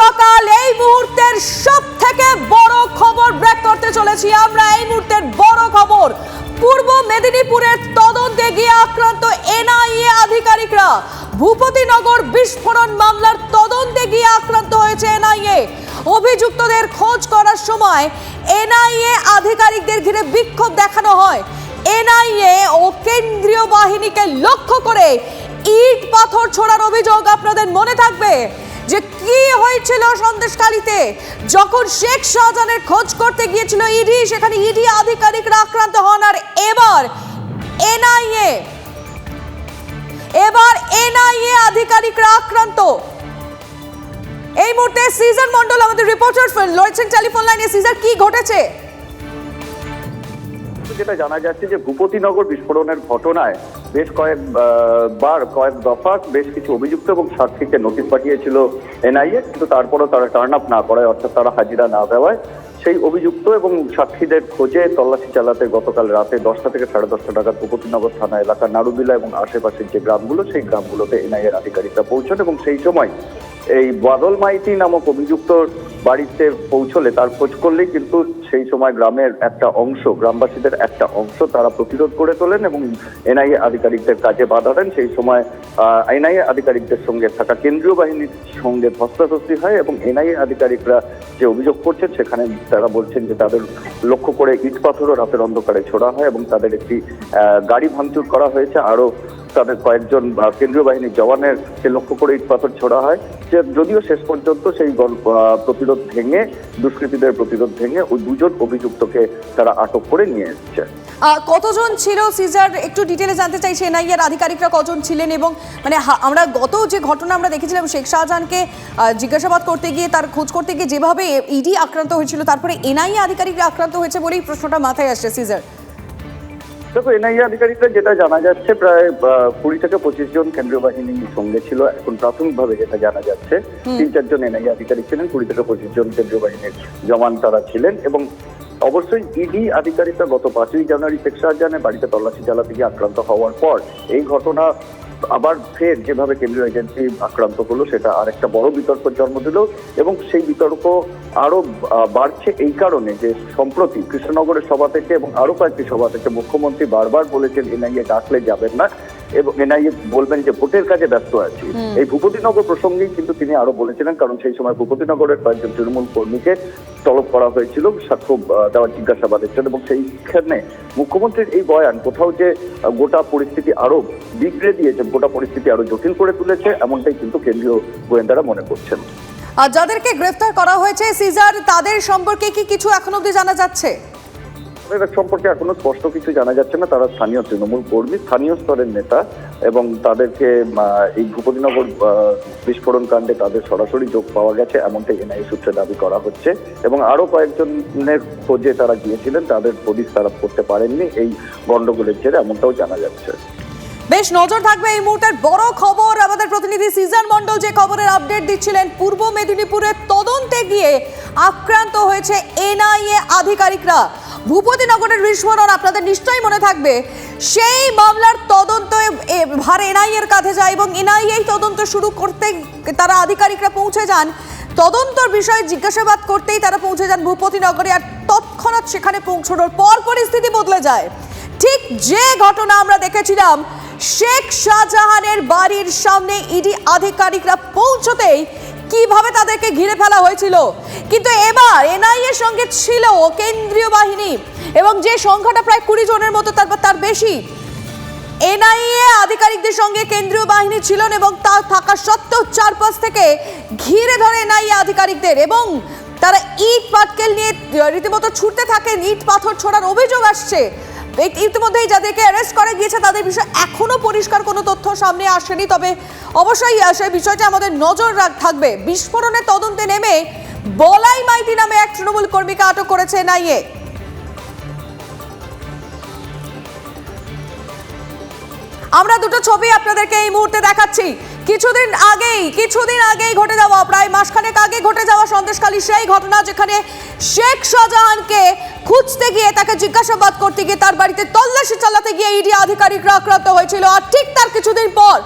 সকাল, এই মুহূর্তের সব থেকে বড় খবর ব্রেক করতে চলেছি আমরা। এই মুহূর্তের বড় খবর, পূর্ব মেদিনীপুরের তদন্তে গিয়ে আক্রান্ত এনআইএ আধিকারিকরা। ভূপতিনগর বিস্ফোরণ মামলার তদন্তে গিয়ে আক্রান্ত হয়েছে এনআইএ। অভিযুক্তদের খোঁজ করার সময় এনআইএ আধিকারিকদের ঘিরে বিক্ষোভ দেখানো হয়। এনআইএ ও কেন্দ্রীয় বাহিনীকে লক্ষ্য করে ইট পাথর ছোড়ার অভিযোগ আপনাদের মনে থাকবে? যে কি হয়েছিল সন্দেশকালীতে যখন শেখ শাহজাহানের খোঁজ করতে গিয়েছিল ইডি, সেখানে ইডি আধিকারিকরা আক্রান্ত হন। আর এবার এনআইএ এবার এনআইএ আধিকারিকরা আক্রান্ত। এই মুহূর্তে সিজন মন্ডল আমাদের রিপোর্টার রয়েছেন টেলিফোন লাইনে। সিজার কি ঘটেছে? যেটা জানা যাচ্ছে যে ভূপতিনগর বিস্ফোরণের ঘটনায় বেশ কয়েক বার, কয়েক দফা বেশ কিছু অভিযুক্ত এবং সাক্ষীকে নোটিশ পাঠিয়েছিল এনআইএ, কিন্তু তারপরও তারা টার্ন আপ না করায়, অর্থাৎ তারা হাজিরা না দেওয়ায় সেই অভিযুক্ত এবং সাক্ষীদের খোঁজে তল্লাশি চালাতে গতকাল রাতে দশটা থেকে সাড়ে দশটা নাগাদ ভূপতিনগর থানা এলাকার নাড়ুবিলা এবং আশেপাশের যে গ্রামগুলো, সেই গ্রামগুলোতে এনআইএর আধিকারিকরা পৌঁছন এবং সেই সময় এই বাদল মাইতি নামক অভিযুক্ত বাড়িতে পৌঁছলে, তার খোঁজ করলেই কিন্তু সেই সময় গ্রামের একটা অংশ, গ্রামবাসীদের একটা অংশ তারা প্রতিরোধ করে তোলেন এবং এনআইএ আধিকারিকদের কাজে বাধা দেন। সেই সময় এনআইএ আধিকারিকদের সঙ্গে থাকা কেন্দ্রীয় বাহিনীর সঙ্গে ধস্তাধস্তি হয় এবং এনআইএ আধিকারিকরা যে অভিযোগ করছেন, সেখানে তারা বলছেন যে তাদের লক্ষ্য করে ইট পাথরও রাতের অন্ধকারে ছোড়া হয় এবং তাদের একটি গাড়ি ভাঙচুর করা হয়েছে। আরও তাদের কয়েকজন কেন্দ্রীয় বাহিনীর জওয়ানের কে লক্ষ্য করে ইট পাথর ছোড়া হয়। যে যদিও শেষ পর্যন্ত সেই প্রতিরোধ ভেঙে, দুষ্কৃতীদের প্রতিরোধ ভেঙে ওই দুজন অভিযুক্তকে তারা আটক করে নিয়ে এসছে। কতজন ছিল সিজার? একটু ডিটেলে জানতে চাইছি এনআইএর আধিকারিকরা কজন ছিলেন এবং মানে আমরা গত যে ঘটনা আমরা দেখেছিলাম, শেখ শাহজাহানকে জিজ্ঞাসাবাদ করতে গিয়ে, তার খোঁজ করতে গিয়ে যেভাবে ইডি আক্রান্ত হয়েছিল, তারপরে এনআইএ আধিকারিকরা আক্রান্ত হয়েছে বলেই প্রশ্নটা মাথায় আসছে, সিজার। দেখো এনআইএ আধিকারিকরা যেটা জানা যাচ্ছে প্রায় কুড়ি থেকে পঁচিশ জন কেন্দ্রীয় বাহিনীর সঙ্গে ছিল। এখন প্রাথমিকভাবে যেটা জানা যাচ্ছে তিন চারজন এনআইএ আধিকারিক ছিলেন কুড়ি থেকে পঁচিশ জন কেন্দ্রীয় বাহিনীর জওয়ান তারা ছিলেন এবং অবশ্যই ইডি আধিকারিকরা গত পাঁচই জানুয়ারি শেখ শাহজাহানের বাড়িতে তল্লাশি চালাতে গিয়ে আক্রান্ত হওয়ার পর এই ঘটনা আবার ফের যেভাবে কেন্দ্রীয় এজেন্সি আক্রান্ত হলো সেটা আর একটা বড় বিতর্ক জন্ম দিল এবং সেই বিতর্ক আরও বাড়ছে এই কারণে যে সম্প্রতি কৃষ্ণনগরের সভা থেকে এবং আরও কয়েকটি সভা থেকে মুখ্যমন্ত্রী বারবার বলেছেন, এনআইএ ডাকলে যাবেন না। এবং এনআইএ বলবেন যে ভোটের কাজে ব্যস্ত আছি। এই ভূপতিনগর প্রসঙ্গেই কিন্তু তিনি আরও বলেছিলেন কারণ সেই সময় ভূপতিনগরের কয়েকজন তৃণমূল কর্মীকে তলব করা হয়েছিল সাক্ষ্য দেওয়ার জিজ্ঞাসাবাদের জন্য এবং সেইখানে মুখ্যমন্ত্রীর এই বয়ান কোথাও যে গোটা পরিস্থিতি আরও বিগড়ে দিয়েছে গোটা পরিস্থিতি আরও জটিল করে তুলেছে এমনটাই কিন্তু কেন্দ্রীয় গোয়েন্দারা মনে করছেন। আর যাদেরকে গ্রেফতার করা হয়েছে সিজার তাদের সম্পর্কে কি কিছু এখন অবধি জানা যাচ্ছে? এদের সম্পর্কে এখনও স্পষ্ট কিছু জানা যাচ্ছে না। তারা স্থানীয় তৃণমূল কর্মী, স্থানীয় স্তরের নেতা এবং তাদেরকে এই ভূপতিনগর বিস্ফোরণ কাণ্ডে তাদের সরাসরি যোগ পাওয়া গেছে এমনটাই এনআই সূত্রে দাবি করা হচ্ছে এবং আরও কয়েকজনের খোঁজে তারা গিয়েছিলেন, তাদের পুলিশ তারা করতে পারেননি, এই গন্ডগোলের জেরে এমনটাও জানা যাচ্ছে। বেশ, নজর থাকবে এই মুহূর্তের বড় খবর। আমাদের প্রতিনিধি সিজন মন্ডল যে খবরের আপডেট দিচ্ছিলেন, পূর্ব মেদিনীপুরের তদন্তে গিয়ে আক্রান্ত হয়েছে এনআইএ আধিকারিকরা। ভূপতিনগরের বিস্ফোরণ আপনাদের নিশ্চয়ই মনে থাকবে, সেই মামলার তদন্ত ভার এনআইএর কাছে যায় এবং এনআইএ তদন্ত শুরু করতে তারা আধিকারিকরা পৌঁছে যান। তদন্তর বিষয়ে জিজ্ঞাসাবাদ করতেই তারা পৌঁছে যান ভূপতিনগরে আর তৎক্ষণাৎ সেখানে পৌঁছানোর পর পরিস্থিতি বদলে যায়। ঠিক যে ঘটনা আমরা দেখেছিলাম, শেখ শাহজাহানের বাড়ির সামনে ইডি আধিকারিকরা পৌঁছতেই কীভাবে তাদেরকে ঘিরে ফেলা হয়েছিল? কিন্তু এবার এনআইএ সঙ্গে ছিল কেন্দ্রীয় বাহিনী এবং যে সংখ্যাটা প্রায় কুড়ি জনের মতো, তারপর তার বেশি। এনআইএ আধিকারিকদের সঙ্গে কেন্দ্রীয় বাহিনী ছিলেন এবং তা থাকা সত্ত্বেও চারপাশ থেকে ঘিরে ধরে এনআইএ আধিকারিকদের এবং তারা ইট পাটকেল নিয়ে রীতিমতো ছুটতে থাকেন, ইট পাথর ছোড়ার অভিযোগ আসছে। ইতিমধ্যেই যাদেরকে অ্যারেস্ট করা গিয়েছে, তাদের বিষয়ে এখনও পরিষ্কার কোনো তথ্য সামনে আসেনি। তবে অবশ্যই সেই বিষয়টা আমাদের নজর রাখ থাকবে। বিস্ফোরণের তদন্তে নেমে বলাই মাইতি নামে এক তৃণমূল কর্মীকে আটক করেছে এনআইএ। আমরা দুটো ছবি আপনাদেরকে এই মুহূর্তে দেখাচ্ছি। কিছুদিন আগেই কিছুদিন আগেই ঘটে যাওয়া, প্রায় মাসখানেক আগে ঘটে যাওয়া সন্দেশখালী সেই ঘটনা যেখানে শেখ শাহজাহানকে খুঁজতে গিয়ে, তাকে জিজ্ঞাসাবাদ করতে গিয়ে তার বাড়িতে তল্লাশি চালাতে গিয়ে ইডি আধিকারিকরা আক্রান্ত হয়েছিল। আর ঠিক তার কিছুদিন পর,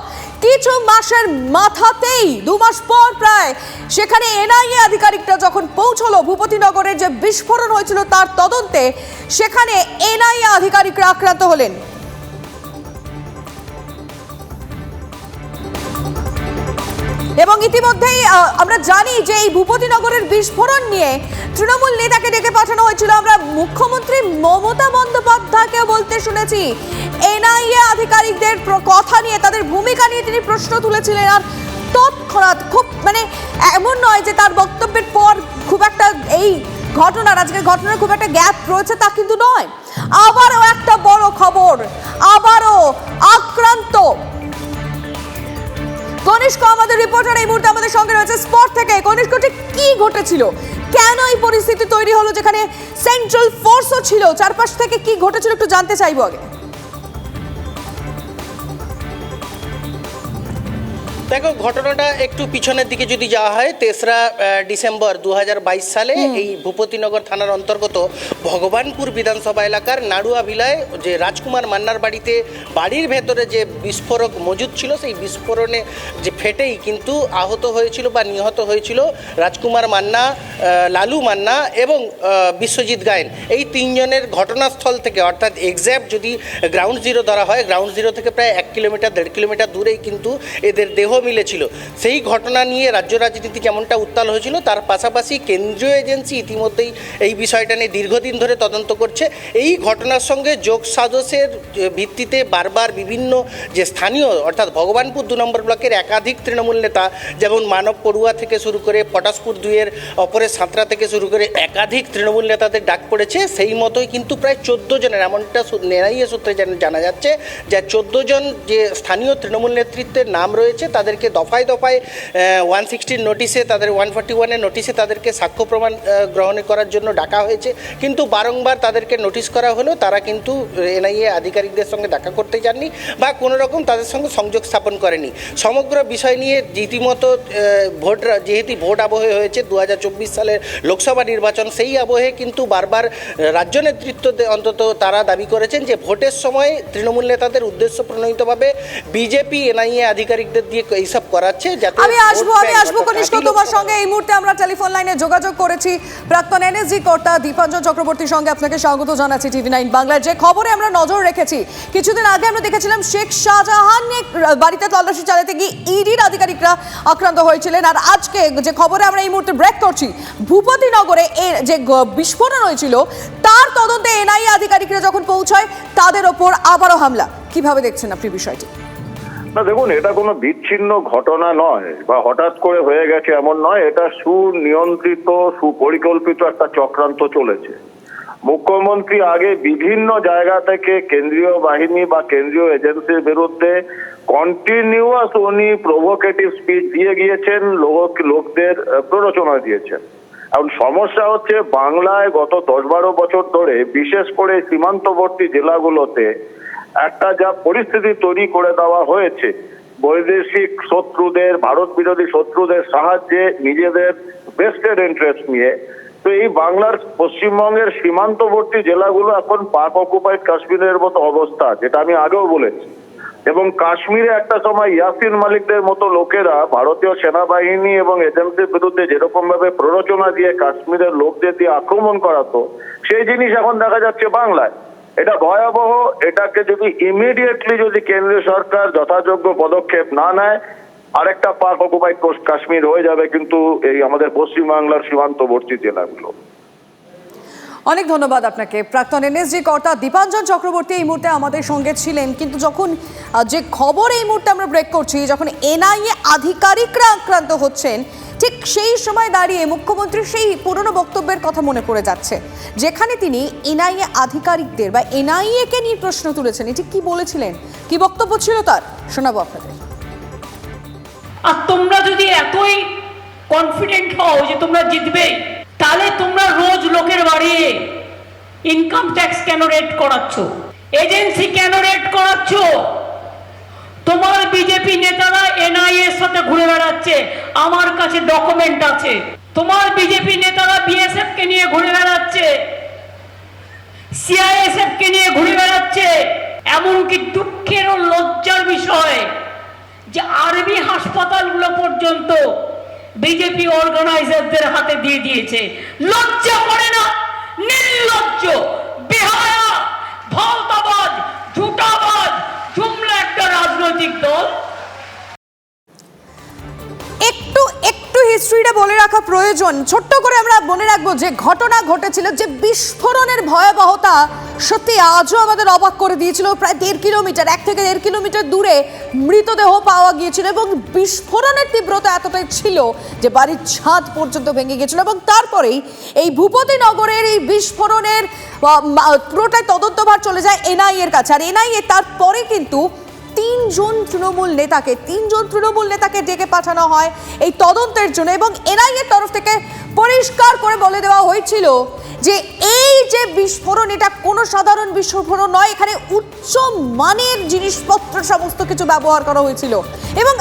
কিছু মাসের মাথাতেই, দু মাস পর প্রায়, সেখানে এনআইএ আধিকারিকরা যখন পৌঁছলো ভূপতিনগরের যে বিস্ফোরণ হয়েছিল তার তদন্তে, সেখানে এনআইএ আধিকারিকরা আক্রান্ত হলেন। এবং ইতিমধ্যেই আমরা জানি যে এই ভূপতিনগরের বিস্ফোরণ নিয়ে তৃণমূল নেতাকে ডেকে পাঠানো হয়েছিল। আমরা মুখ্যমন্ত্রী মমতা বন্দ্যোপাধ্যায়কে বলতে শুনেছি, এনআইএ আধিকারিকদের কথা নিয়ে তাদের ভূমিকা নিয়ে তিনি প্রশ্ন তুলেছিলেন আর তৎক্ষণাৎ খুব মানে এমন নয় যে তার বক্তব্যের পর খুব একটা এই ঘটনার, আজকের ঘটনার খুব একটা গ্যাপ রয়েছে তা কিন্তু নয়। আবারও একটা বড় খবর, আবারও আক্রান্ত কনিষ্ক, আমাদের রিপোর্টার এই মুহূর্তে আমাদের সঙ্গে রয়েছে স্পট থেকে। কনিষ্ক, ঠিক কি ঘটেছিল? কেন এই পরিস্থিতি তৈরি হলো যেখানে সেন্ট্রাল ফোর্সও ছিল? চারপাশ থেকে কি ঘটেছিল একটু জানতে চাইব আগে। দেখো ঘটনাটা একটু পিছনের দিকে যদি যাওয়া হয় তেসরা ডিসেম্বর দু হাজার বাইশ সালে এই ভূপতিনগর থানার অন্তর্গত ভগবানপুর বিধানসভা এলাকার নাড়ুয়া ভিলায় যে রাজকুমার মান্নার বাড়িতে বাড়ির ভেতরে যে বিস্ফোরক মজুদ ছিল সেই বিস্ফোরণে যে ফেটেই কিন্তু আহত হয়েছিল বা নিহত হয়েছিল রাজকুমার মান্না লালু মান্না এবং বিশ্বজিৎ গায়েন। এই তিনজনের ঘটনাস্থল থেকে অর্থাৎ এক্স্যাক্ট যদি গ্রাউন্ড জিরো ধরা হয় গ্রাউন্ড জিরো থেকে প্রায় এক কিলোমিটার দেড় কিলোমিটার দূরেই কিন্তু এদের দেহ মিলেছিল। সেই ঘটনা নিয়ে রাজ্য রাজনীতি যেমনটা উত্তাল হয়েছিল, তার পাশাপাশি কেন্দ্রীয় এজেন্সি ইতিমধ্যেই এই বিষয়টা নিয়ে দীর্ঘদিন ধরে তদন্ত করছে। এই ঘটনার সঙ্গে যোগ সাজসের ভিত্তিতে বারবার বিভিন্ন যে স্থানীয়, অর্থাৎ ভগবানপুর দু নম্বর ব্লকের একাধিক তৃণমূল নেতা, যেমন মানব পড়ুয়া থেকে শুরু করে পটাশপুর দুইয়ের অপরের সাঁতরা থেকে শুরু করে একাধিক তৃণমূল নেতাদের ডাক পড়েছে, সেই মতোই কিন্তু প্রায় চোদ্দ জনের, এমনটা নেরাইয়ে সূত্রে জানা- যাচ্ছে যে চোদ্দ জন যে স্থানীয় তৃণমূল নেতৃত্বের নাম রয়েছে তাদেরকে দফায় দফায় ওয়ান সিক্সটির নোটিশে তাদের ওয়ান ফর্টি ওয়ানের নোটিশে তাদেরকে সাক্ষ্য প্রমাণ গ্রহণ করার জন্য ডাকা হয়েছে। কিন্তু বারংবার তাদেরকে নোটিশ করা হলেও তারা কিন্তু এনআইএ আধিকারিকদের সঙ্গে দেখা করতে যাননি বা কোনো রকম তাদের সঙ্গে সংযোগ স্থাপন করেনি। সমগ্র বিষয় নিয়ে রীতিমতো ভোট, যেহেতু ভোট আবহে হয়েছে দু হাজার চব্বিশ সালের লোকসভা নির্বাচন, সেই আবহে কিন্তু বারবার রাজ্য নেতৃত্ব অন্তত তারা দাবি করেছেন যে ভোটের সময় তৃণমূল নেতাদের উদ্দেশ্য প্রণোদিতভাবে বিজেপি এনআইএ আধিকারিকদের দিয়ে এইসব করাচ্ছে যাতে আমি আসব আমি আসব কনিষ্ক তোমার সঙ্গে। এই মুহূর্তে আমরা টেলিফোন লাইনে যোগাযোগ করেছি প্রাক্তন এনএসজি কর্তা দীপাঞ্জন চক্রবর্তীর সঙ্গে। আপনাকে স্বাগত জানাচ্ছি টিভি নাইন বাংলার। যে খবরে আমরা নজর রেখেছি কিছুদিন আগে আমরা দেখেছিলাম শেখ শাহজাহান বাড়িতে তল্লাশি চালাতে গিয়ে ইডির আধিকারিকরা আক্রান্ত হয়েছিলেন। আর আজকে যে খবরে আমরা এই মুহূর্তে ব্রেক করছি ভূপতিনগরে এর যে বিস্ফোরণ হয়েছিল তার তদন্তে এনআইএ আধিকারিকরা যখন পৌঁছায় তাদের ওপর আবারও হামলা। কীভাবে দেখছেন আপনি বিষয়টি? না, দেখুন, এটা কোনো বিচ্ছিন্ন ঘটনা নয়, বা হঠাৎ করে হয়ে গেছে এমন নয়, এটা সুনিয়ন্ত্রিত, সুপরিকল্পিত একটা চক্রান্ত চলেছে। মুখ্যমন্ত্রী আগে বিভিন্ন জায়গা থেকে কেন্দ্রীয় বাহিনী বা কেন্দ্রীয় এজেন্সির বিরুদ্ধে কন্টিনিউয়াস উনি প্রভোকেটিভ স্পিচ দিয়ে গিয়েছেন, লোক লোকদের প্ররোচনা দিয়েছেন। এখন সমস্যা হচ্ছে, বাংলায় গত দশ বারো বছর ধরে, বিশেষ করে সীমান্তবর্তী জেলাগুলোতে একটা যা পরিস্থিতি তৈরি করে দেওয়া হয়েছে, বৈদেশিক শত্রুদের, ভারত বিরোধী শত্রুদের সাহায্যে নিজেদের বেস্টেড ইন্টারেস্ট নিয়ে, তো এই বাংলার পশ্চিমবঙ্গের সীমান্তবর্তী জেলাগুলো এখন পাক অকুপাইড কাশ্মীরের মতো অবস্থা, যেটা আমি আগেও বলেছি। এবং কাশ্মীরে একটা সময় ইয়াসিন মালিকদের মতো লোকেরা ভারতীয় সেনাবাহিনী এবং এজেন্সির বিরুদ্ধে যেরকম ভাবে প্ররোচনা দিয়ে কাশ্মীরের লোকদের দিয়ে আক্রমণ করাতো, সেই জিনিস এখন দেখা যাচ্ছে বাংলায়। এটা ভয়াবহ, এটাকে যদি ইমিডিয়েটলি যদি কেন্দ্রীয় সরকার যথাযোগ্য পদক্ষেপ না নেয়, আরেকটা পাক অকুপাইড কাশ্মীর হয়ে যাবে কিন্তু এই আমাদের পশ্চিমবাংলার সীমান্তবর্তী জেলাগুলো। অনেক ধন্যবাদ আপনাকে। প্রাক্তন এনএসজি কর্তা দীপাঞ্জন চক্রবর্তী এই মুহূর্তে আমাদের সঙ্গে ছিলেন, কিন্তু যখন যে খবর এই মুহূর্তে আমরা ব্রেক করছি, যখন এনআইএ আধিকারিকরা আক্রান্ত হচ্ছেন ঠিক সেই সময় দাঁড়িয়ে মুখ্যমন্ত্রী সেই পুরনো বক্তব্যের কথা মনে পড়ে যাচ্ছে, যেখানে তিনি এনআইএ আধিকারিকদের বা এনআইএ কে নিয়ে প্রশ্ন তুলেছেন। এটি কি বলেছিলেন? কি বক্তব্য ছিল তার? শোনাবো আপনাদের। আর তোমরা যদি এতই কনফিডেন্ট হও যে তোমরা জিতবে, তাহলে তোমরা রোজ লোকের বাড়ি ইনকাম ট্যাক্স কেন রেট করাচ্ছ? এজেন্সি কেন রেট করাচ্ছ? তোমার বিজেপি নেতারা এনআইএ এর সাথে ঘুরে আমার কাছে ডকুমেন্ট আছে। তোমার বিজেপি নেতারা বিএসএফ কে নিয়ে ঘুরে বেড়াচ্ছে। সিআইএসএফ কে নিয়ে ঘুরে বেড়াচ্ছে। এমনকি দুঃখের ও লজ্জার বিষয় যে আর্মি হাসপাতালগুলো পর্যন্ত বিজেপি অর্গানাইজারদের হাতে দিয়ে দিয়েছে। লজ্জা করে না? নির্লজ্জ, বেহায়া ভাওতাবাজ ঝুটাবাজ, জুমলা একটা রাজনৈতিক দল। হিস্ট্রিটা বলে রাখা প্রয়োজন। ছোট্ট করে আমরা মনে রাখব যে ঘটনা ঘটেছিল, যে বিস্ফোরণের ভয়াবহতা সত্যি আজও আমাদের অবাক করে দিয়েছিল। প্রায় দেড় কিলোমিটার, এক থেকে দেড় কিলোমিটার দূরে মৃতদেহ পাওয়া গিয়েছিল এবং বিস্ফোরণের তীব্রতা এতটাই ছিল যে বাড়ির ছাদ পর্যন্ত ভেঙে গিয়েছিল এবং তারপরেই এই ভূপতি নগরের এই বিস্ফোরণের পুরোটাই তদন্তভার চলে যায় এনআইএর কাছে। আর এনআইএ তারপরে কিন্তু তিনজন তৃণমূল নেতাকে, তিনজন তৃণমূল নেতাকে ডেকে পাঠানো হয় এই তদন্তের জন্য এবং এনআইএর তরফ থেকে পরিষ্কার করে বলে দেওয়া হয়েছিল যে এই যে বিস্ফোরণ, এটা কোনো সাধারণ বিস্ফোরণ নয়, এখানে উচ্চ মানের জিনিসপত্র সমস্ত কিছু ব্যবহার করা হয়েছিল। এবং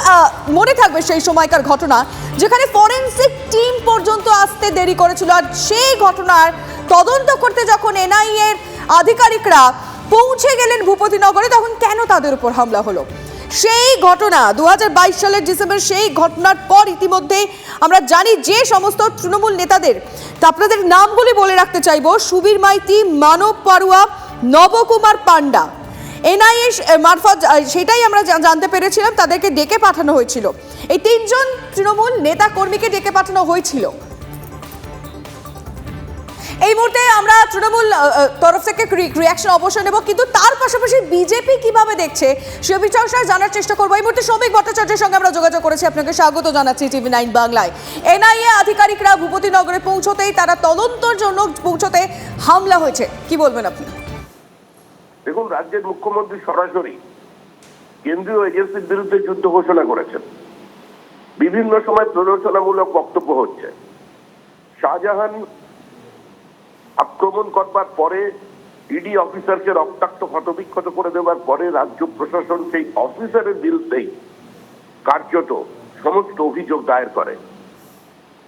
মনে থাকবে সেই সময়কার ঘটনা যেখানে ফরেন্সিক টিম পর্যন্ত আসতে দেরি করেছিল। আর সেই ঘটনার তদন্ত করতে যখন এনআইএর আধিকারিকরা পৌঁছে গেলেন ভূপতিনগরে তখন কেন তাদের উপর হামলা হলো? সেই ঘটনা দু হাজার বাইশ সালের ডিসেম্বর, সেই ঘটনার পর ইতিমধ্যে আমরা জানি যে সমস্ত তৃণমূল নেতাদের আপনাদের নামগুলি বলে রাখতে চাইব। সুবীর মাইতি, মানব পাড়ুয়া, নবকুমার পান্ডা এনআইএ মারফত সেটাই আমরা জানতে পেরেছিলাম, তাদেরকে ডেকে পাঠানো হয়েছিল। এই তিনজন তৃণমূল নেতা কর্মীকে ডেকে পাঠানো হয়েছিল। এই মুহূর্তে আমরা তৃণমূল তরফ থেকে রিয়াকশন অবশ্যই নেব, কিন্তু তার পাশাপাশি বিজেপি কীভাবে দেখছে? সে বিষয়ে জানার চেষ্টা করব। এই মুহূর্তে শ্রমিক ভট্টাচার্যের সঙ্গে আমরা যোগাযোগ করেছি। আপনাকে স্বাগত জানাচ্ছি টিভি নাইন বাংলায়। এনআইএ আধিকারিকরা ভূপতিনগরে পৌঁছতেই তারা তদন্তর জন্য পৌঁছতে হামলা হয়েছে। কি বলবেন আপনি? দেখুন, রাজ্যের মুখ্যমন্ত্রী সরাসরি কেন্দ্রীয় এজেন্সির বিরুদ্ধে যুদ্ধ ঘোষণা করেছেন। বিভিন্ন সময় প্ররোচনামূলক বক্তব্য হচ্ছে। শাহজাহান আক্রমণ করবার পরে ইডি অফিসারকে রক্তাক্ত, ক্ষতবিক্ষত করে দেওয়ার পরে রাজ্য প্রশাসন সেই অফিসারের বিরুদ্ধেই কার্যত সমস্ত অভিযোগ দায়ের করে।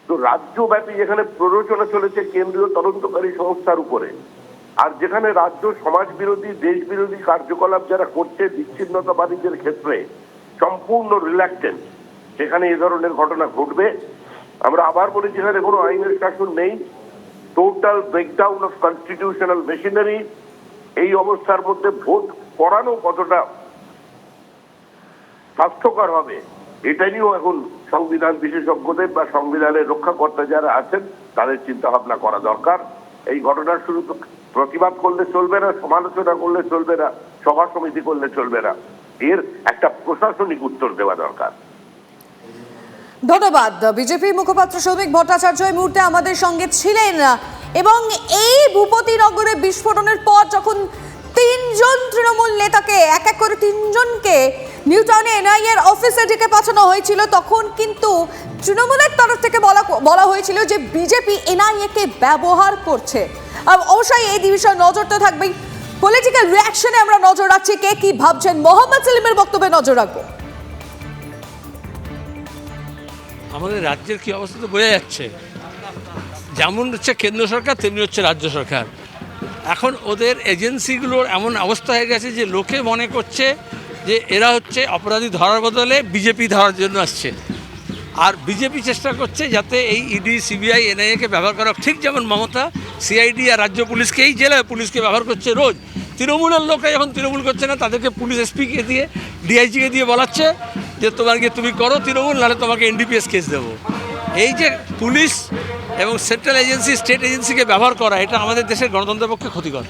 তো রাজ্যব্যাপী যেখানে প্ররোচনা চলেছে কেন্দ্রীয় তদন্তকারী সংস্থার উপরে, আর যেখানে রাজ্য সমাজ বিরোধী দেশ বিরোধী কার্যকলাপ যারা করছে বিচ্ছিন্নতাবাদীদের ক্ষেত্রে সম্পূর্ণ রিল্যাক্টেন্স সেখানে এ ধরনের ঘটনা ঘটবে। আমরা আবার বলি যেখানে কোনো আইনের শাসন নেই। Total breakdown of constitutional machinery এই অবস্থার মধ্যে ভোট করানো কতটা স্বাস্থ্যকর হবে, এটা নিয়েও এখন সংবিধান বিশেষজ্ঞদের বা সংবিধানের রক্ষাকর্তা যারা আছেন, তাদের চিন্তা ভাবনা করা দরকার। এই ঘটনার শুরু প্রতিবাদ করলে চলবে না, সমালোচনা করলে চলবে না, সভা সমিতি করলে চলবে না। এর একটা প্রশাসনিক উত্তর দেওয়া দরকার। ধন্যবাদ। বিজেপি মুখপাত্র সৌমিক ভট্টাচার্য এই মুহূর্তে আমাদের সঙ্গে ছিলেন এবং এই ভূপতিনগরে বিস্ফোরণের পর যখন তিনজন তৃণমূল নেতাকে, এক এক করে তিনজনকে নিউ টাউনে এনআইএর অফিসে ডেকে পাঠানো হয়েছিল, তখন কিন্তু তৃণমূলের তরফ থেকে বলা বলা হয়েছিল যে বিজেপি এনআইএ কে ব্যবহার করছে। অবশ্যই এই বিষয়ে নজর তো থাকবেই। পলিটিক্যাল রিয়াকশনে আমরা নজর রাখছি কে কি ভাবছেন। মোহাম্মদ সেলিমের বক্তব্যে নজর রাখব। আমাদের রাজ্যের কি অবস্থা তো বোঝা যাচ্ছে। যেমন হচ্ছে কেন্দ্র সরকার, তেমনি হচ্ছে রাজ্য সরকার। এখন ওদের এজেন্সিগুলোর এমন অবস্থা হয়ে গেছে যে লোকে মনে করছে যে এরা হচ্ছে অপরাধী ধরার বদলে বিজেপি ধরার জন্য আসছে। আর বিজেপি চেষ্টা করছে যাতে এই ইডি, সিবিআই এনআইএকে ব্যবহার করা ঠিক যেমন মমতা, সিআইডি আর রাজ্য পুলিশকে এই জেলায় পুলিশকে ব্যবহার করছে রোজ। তৃণমূলের লোকরা যখন তৃণমূল করছে না, তাদেরকে পুলিশ এসপিকে দিয়ে ডিআইজিকে দিয়ে বলাচ্ছে যে গিয়ে তুমি করো তৃণমূল, নাহলে তোমাকে এনডিপিএস কেস দেবো। এই যে পুলিশ এবং সেন্ট্রাল এজেন্সি স্টেট এজেন্সিকে ব্যবহার করা, এটা আমাদের দেশের গণতন্ত্রের পক্ষে ক্ষতিকর।